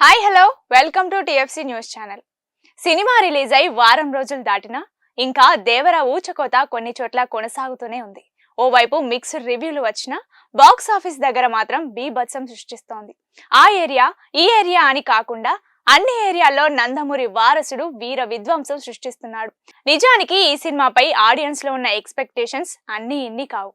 Hi hello welcome to TFC news channel cinema release అయి వారం రోజులు దాటినా ఇంకా దేవర ఊచకోత కొన్ని చోట్ల కొనసాగుతూనే ఉంది. ఓవైపు మిక్స్డ్ రివ్యూలు వచ్చినా బాక్స్ ఆఫీస్ దగ్గర మాత్రం బీభత్సం సృష్టిస్తోంది. ఆ ఏరియా ఈ ఏరియా అని కాకుండా అన్ని ఏరియాల్లో నందమూరి వారసుడు వీర విధ్వంసం సృష్టిస్తున్నాడు. నిజానికి ఈ సినిమాపై ఆడియన్స్లో ఉన్న ఎక్స్పెక్టేషన్స్ అన్ని ఇన్ని కావు.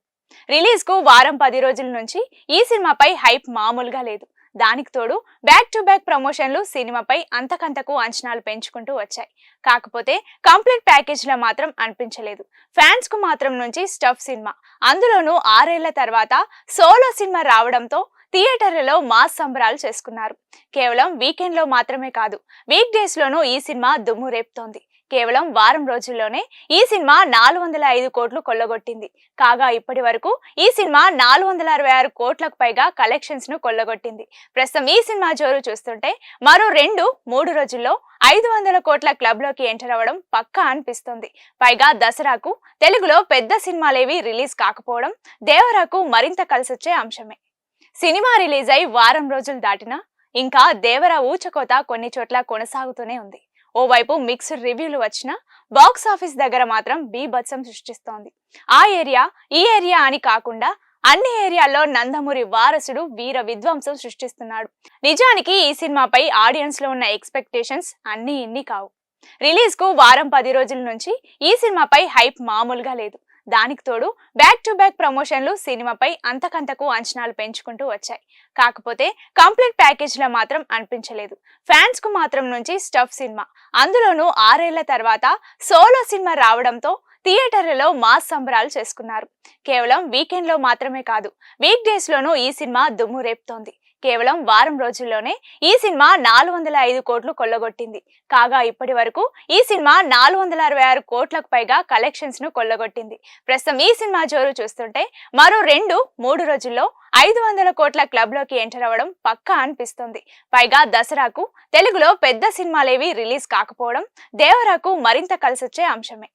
రిలీజ్కు వారం పది రోజుల నుంచి ఈ సినిమాపై హైప్ మామూలుగా లేదు. దానికి తోడు బ్యాక్ టు బ్యాక్ ప్రమోషన్లు సినిమాపై అంతకంతకు అంచనాలు పెంచుకుంటూ వచ్చాయి. కాకపోతే కంప్లీట్ ప్యాకేజ్లో మాత్రం అనిపించలేదు. ఫ్యాన్స్కు మాత్రం నుంచి స్టఫ్ సినిమా. అందులోనూ ఆరేళ్ళ తర్వాత సోలో సినిమా రావడంతో థియేటర్లలో మాస్ సంబరాలు చేసుకున్నారు. కేవలం వీకెండ్లో మాత్రమే కాదు వీక్ డేస్ లోనూ ఈ సినిమా దుమ్ము రేపుతోంది. కేవలం వారం రోజుల్లోనే ఈ సినిమా నాలుగు వందల ఐదు కోట్లు కొల్లగొట్టింది. కాగా ఇప్పటి వరకు ఈ సినిమా నాలుగు వందల అరవై ఆరు కోట్లకు పైగా కలెక్షన్స్ను కొల్లగొట్టింది. ప్రస్తుతం ఈ సినిమా జోరు చూస్తుంటే మరో రెండు మూడు రోజుల్లో ఐదు వందల కోట్ల క్లబ్లోకి ఎంటర్ అవ్వడం పక్కా అనిపిస్తుంది. పైగా దసరాకు తెలుగులో పెద్ద సినిమాలేవి రిలీజ్ కాకపోవడం దేవరాకు మరింత కలిసొచ్చే అంశమే. సినిమా రిలీజ్ అయి వారం రోజులు దాటినా ఇంకా దేవర ఊచకోత కొన్ని చోట్ల కొనసాగుతూనే ఉంది. ఓవైపు మిక్స్డ్ రివ్యూలు వచ్చినా బాక్స్ ఆఫీస్ దగ్గర మాత్రం బీభత్సం సృష్టిస్తోంది. ఆ ఏరియా ఈ ఏరియా అని కాకుండా అన్ని ఏరియాల్లో నందమూరి వారసుడు వీర విధ్వంసం సృష్టిస్తున్నాడు. నిజానికి ఈ సినిమాపై ఆడియన్స్లో ఉన్న ఎక్స్పెక్టేషన్స్ అన్ని ఇన్ని కావు. రిలీజ్కు వారం పది రోజుల నుంచి ఈ సినిమాపై హైప్ మామూలుగా లేదు. దానికి తోడు బ్యాక్ టు బ్యాక్ ప్రమోషన్లు సినిమాపై అంతకంతకు అంచనాలు పెంచుకుంటూ వచ్చాయి. కాకపోతే కంప్లీట్ ప్యాకేజ్లో మాత్రం అనిపించలేదు. ఫ్యాన్స్కు మాత్రం నుంచి స్టఫ్ సినిమా. అందులోనూ ఆరేళ్ళ తర్వాత సోలో సినిమా రావడంతో థియేటర్లలో మాస్ సంబరాలు చేసుకున్నారు. కేవలం వీకెండ్లో మాత్రమే కాదు వీక్ డేస్లోనూ ఈ సినిమా దుమ్ము రేపుతోంది. కేవలం వారం రోజుల్లోనే ఈ సినిమా నాలుగు వందల ఐదు కోట్లు కొల్లగొట్టింది. కాగా ఇప్పటి వరకు ఈ సినిమా నాలుగు వందల అరవై ఆరు కోట్లకు పైగా కలెక్షన్స్ను కొల్లగొట్టింది. ప్రస్తుతం ఈ సినిమా జోరు చూస్తుంటే మరో రెండు మూడు రోజుల్లో ఐదు వందల కోట్ల క్లబ్లోకి ఎంటర్ అవ్వడం పక్కా అనిపిస్తుంది. పైగా దసరాకు తెలుగులో పెద్ద సినిమాలేవి రిలీజ్ కాకపోవడం దేవరాకు మరింత కలిసొచ్చే అంశమే.